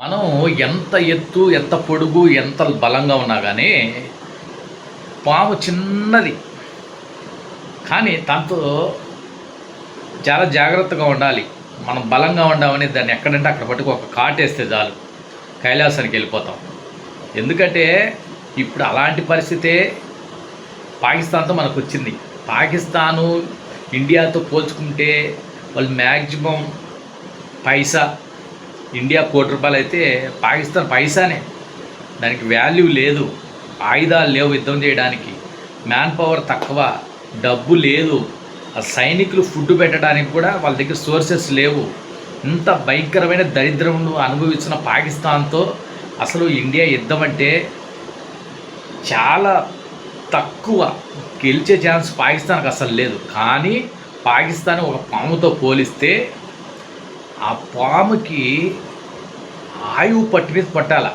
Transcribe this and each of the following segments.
మనం ఎంత ఎత్తు ఎంత పొడుగు ఎంత బలంగా ఉన్నా కానీ పాము చిన్నది. కానీ దాంతో చాలా జాగ్రత్తగా ఉండాలి. మనం బలంగా ఉండామని దాన్ని ఎక్కడంటే అక్కడ పట్టుకు ఒక కాటేస్తే చాలు. కైలాసానికి వెళ్ళిపోతాం. ఎందుకంటే ఇప్పుడు అలాంటి పరిస్థితే పాకిస్తాన్తో మనకు వచ్చింది. పాకిస్తాను ఇండియాతో పోల్చుకుంటే వాళ్ళు మ్యాక్సిమం పైసా ఇండియా కోటి రూపాయలు అయితే పాకిస్తాన్ పైసానే. దానికి వాల్యూ లేదు. ఆయుధాలు లేవు యుద్ధం చేయడానికి. మ్యాన్ పవర్ తక్కువ. డబ్బు లేదు. ఆ సైనికులు ఫుడ్ పెట్టడానికి కూడా వాళ్ళ దగ్గర సోర్సెస్ లేవు. ఇంత భయంకరమైన దరిద్రమును అనుభవించిన పాకిస్తాన్తో అసలు ఇండియా యుద్ధం అంటే చాలా తక్కువ. గెలిచే ఛాన్స్ పాకిస్తాన్కి అసలు లేదు. కానీ పాకిస్తాన్ ఒక పాముతో పోలిస్తే ఆ పాముకి ఆయువు పట్టి మీద పట్టాల.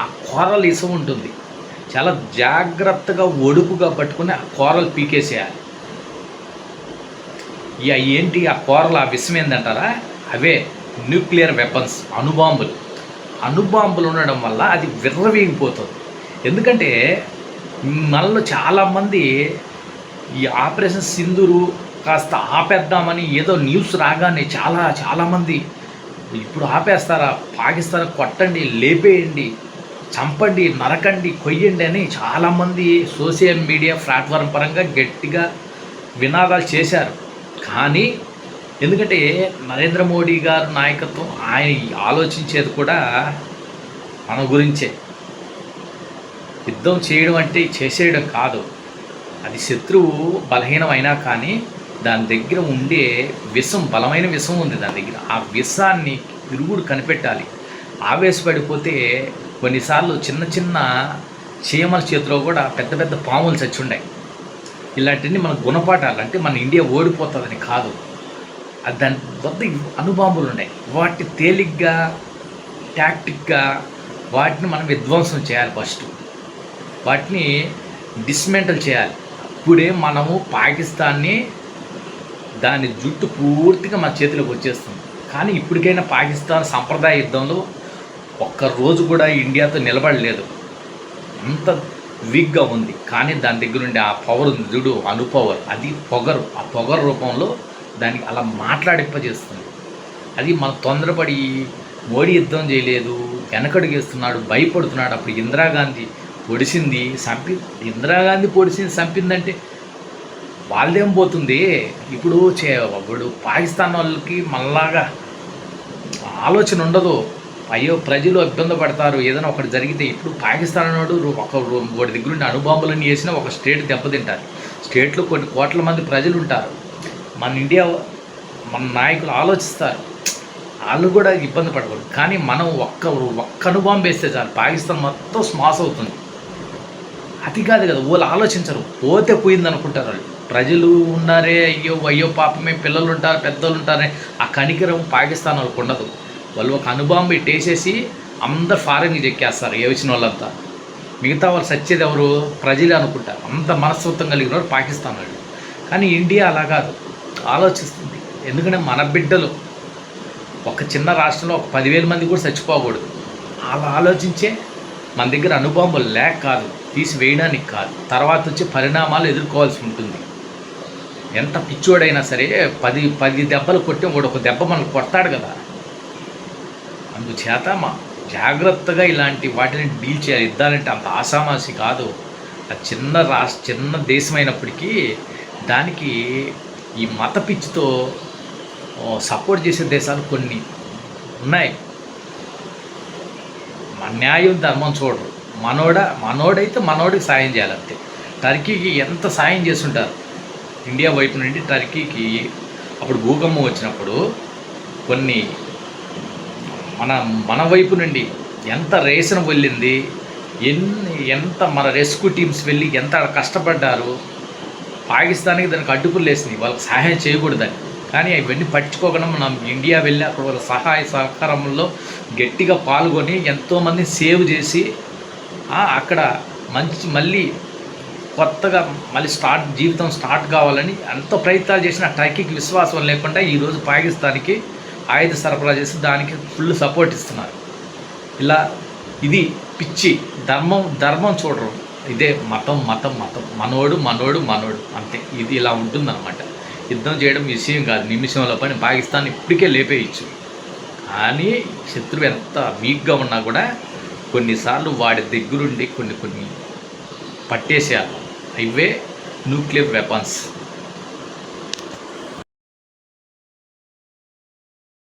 ఆ కూరలు ఇసం ఉంటుంది. చాలా జాగ్రత్తగా ఒడుపుగా పట్టుకుని ఆ కూరలు పీకేసేయాలి. ఇక ఏంటి ఆ కూరలు ఆ విషం ఏంటంటారా అవే న్యూక్లియర్ వెపన్స్ అణుబాంబులు. అణుబాంబులు ఉండడం వల్ల అది విర్రవీగిపోతుంది. ఎందుకంటే మనలో చాలామంది ఈ ఆపరేషన్ సింధూరు కాస్త ఆపేద్దామని ఏదో న్యూస్ రాగానే చాలా చాలామంది ఇప్పుడు ఆపేస్తారా? పాకిస్తాన్ కొట్టండి లేపేయండి చంపండి నరకండి కొయ్యండి అని చాలామంది సోషల్ మీడియా ప్లాట్ఫామ్ పరంగా గట్టిగా వినాదాలు చేశారు. కానీ ఎందుకంటే నరేంద్ర మోడీ గారు నాయకత్వం ఆయన ఆలోచించేది కూడా మన గురించే. యుద్ధం చేయడం అంటే చేసేయడం కాదు. అది శత్రువు బలహీనమైనా కానీ దాని దగ్గర ఉండే విషం బలమైన విషం ఉంది దాని దగ్గర. ఆ విషాన్ని తిరుగుడు కనిపెట్టాలి. ఆవేశపడిపోతే కొన్నిసార్లు చిన్న చిన్న చీమల చేతిలో కూడా పెద్ద పెద్ద పాములు చచ్చుండాయి. ఇలాంటివన్నీ మన గుణపాఠాలు. అంటే మన ఇండియా ఓడిపోతుందని కాదు. అది దాని వద్ద అనుబాంబులు ఉన్నాయి. వాటిని తేలిగ్గా టాక్టిక్గా వాటిని మనం విధ్వంసం చేయాలి ఫస్ట్. వాటిని డిస్మెంటల్ చేయాలి. అప్పుడే మనము పాకిస్తాన్ని దాని జుట్టు పూర్తిగా మా చేతిలోకి వచ్చేస్తుంది. కానీ ఇప్పటికైనా పాకిస్తాన్ సంప్రదాయ యుద్ధంలో ఒక్క రోజు కూడా ఇండియాతో నిలబడలేదు. అంత వీక్గా ఉంది. కానీ దాని దగ్గర నుండి ఆ పవర్ ఉంది చూడు అనుపవర్ అది పొగరు. ఆ పొగరు రూపంలో దానికి అలా మాట్లాడింపజేస్తుంది అది మన తొందరపడి మోడీ యుద్ధం చేయలేదు వెనకడుగేస్తున్నాడు భయపడుతున్నాడు. అప్పుడు ఇందిరాగాంధీ పొడిసింది సంపి ఇందిరాగాంధీ పొడిసింది చంపిందంటే వాళ్ళదేం పోతుంది? ఇప్పుడు చే ఇప్పుడు పాకిస్తాన్ వాళ్ళకి మళ్ళాగా ఆలోచన ఉండదు. అయ్యో ప్రజలు ఇబ్బంది పడతారు. ఏదైనా ఒకటి జరిగితే ఇప్పుడు పాకిస్తాన్ వాడు ఒక వాడి దగ్గర ఉండి అణుబాంబులన్నీ వేసినా ఒక స్టేట్ దెబ్బతింటారు. స్టేట్లో కొన్ని కోట్ల మంది ప్రజలు ఉంటారు. మన ఇండియా మన నాయకులు ఆలోచిస్తారు. వాళ్ళు కూడా ఇబ్బంది పడకూడదు. కానీ మనం ఒక్క ఒక్క అణుబాంబు వేస్తే చాలు. పాకిస్తాన్ మొత్తం స్మాస్ అవుతుంది. అది కాదు కదా వాళ్ళు ఆలోచించరు. పోతే పోయింది అనుకుంటారు వాళ్ళు. ప్రజలు ఉన్నారే అయ్యో అయ్యో పాపమే పిల్లలు ఉంటారు పెద్దలు ఉంటారే ఆ కనికరం పాకిస్తాన్ వాళ్ళకు ఉండదు. వాళ్ళు ఒక అనుబాంబు ఇట్టేసేసి అందరు ఫారెన్కి చెక్కేస్తారు ఏ వచ్చిన వాళ్ళంతా. మిగతా వాళ్ళు సచ్చేది ఎవరు? ప్రజలే అనుకుంటారు అంత మనస్తత్వం కలిగిన వారు పాకిస్తాన్ వాళ్ళు కానీ ఇండియా అలా కాదు. ఆలోచిస్తుంది. ఎందుకంటే మన బిడ్డలు ఒక చిన్న రాష్ట్రంలో ఒక పదివేల మంది కూడా చచ్చిపోకూడదు. అలా ఆలోచించే మన దగ్గర అనుభవం లేక కాదు తీసి వేయడానికి కాదు. తర్వాత వచ్చే పరిణామాలు ఎదుర్కోవాల్సి ఉంటుంది. ఎంత పిచ్చోడైనా సరే పది పది దెబ్బలు కొట్టి వాడు ఒక దెబ్బ మనకు కొడతాడు కదా. అందుచేత మా జాగ్రత్తగా ఇలాంటి వాటిని డీల్ చేయాలి. యుద్ధాలంటే అంత ఆసామాసి కాదు. ఆ చిన్న రాష్ట్ర చిన్న దేశమైనప్పటికీ దానికి ఈ మత పిచ్చితో సపోర్ట్ చేసే దేశాలు కొన్ని ఉన్నాయి. న్యాయం ధర్మం చూడరు. మనోడ మనోడైతే మనోడికి సాయం చేయాలంతే. టర్కీకి ఎంత సాయం చేస్తుంటారు? ఇండియా వైపు నుండి టర్కీకి అప్పుడు భూకంపం వచ్చినప్పుడు కొన్ని మన మన వైపు నుండి ఎంత రేసిన వెళ్ళింది ఎన్ని ఎంత మన రెస్క్యూ టీమ్స్ వెళ్ళి ఎంత కష్టపడ్డారు పాకిస్తాన్కి దానికి అడ్డుకులు వేసింది వాళ్ళకి సహాయం చేయకూడదని కానీ ఇవన్నీ పట్టించుకోకుండా మనం ఇండియా వెళ్ళి అక్కడ వాళ్ళ సహాయ సహకారంలో గట్టిగా పాల్గొని ఎంతోమంది సేవ్ చేసి అక్కడ మంచి మళ్ళీ కొత్తగా మళ్ళీ స్టార్ట్ జీవితం స్టార్ట్ కావాలని ఎంతో ప్రయత్నాలు చేసిన టర్కీకి విశ్వాసం లేకుండా ఈరోజు పాకిస్తాన్కి ఆయుధ సరఫరా చేసి దానికి ఫుల్ సపోర్ట్ ఇస్తున్నారు. ఇలా ఇది పిచ్చి. ధర్మం ధర్మం చూడరు. ఇదే మతం మతం మతం. మనోడు మనోడు మనోడు. అంతే. ఇది ఇలా ఉంటుందన్నమాట. యుద్ధం చేయడం విషయం కాదు. నిమిషంలో పని పాకిస్తాన్ ఇప్పటికే లేపేయచ్చు. కానీ శత్రువు ఎంత వీక్గా ఉన్నా కూడా కొన్నిసార్లు వాడి దగ్గరుండి కొన్ని కొన్ని పట్టేసేయాలి. ఇవే న్యూక్లియర్ వెపన్స్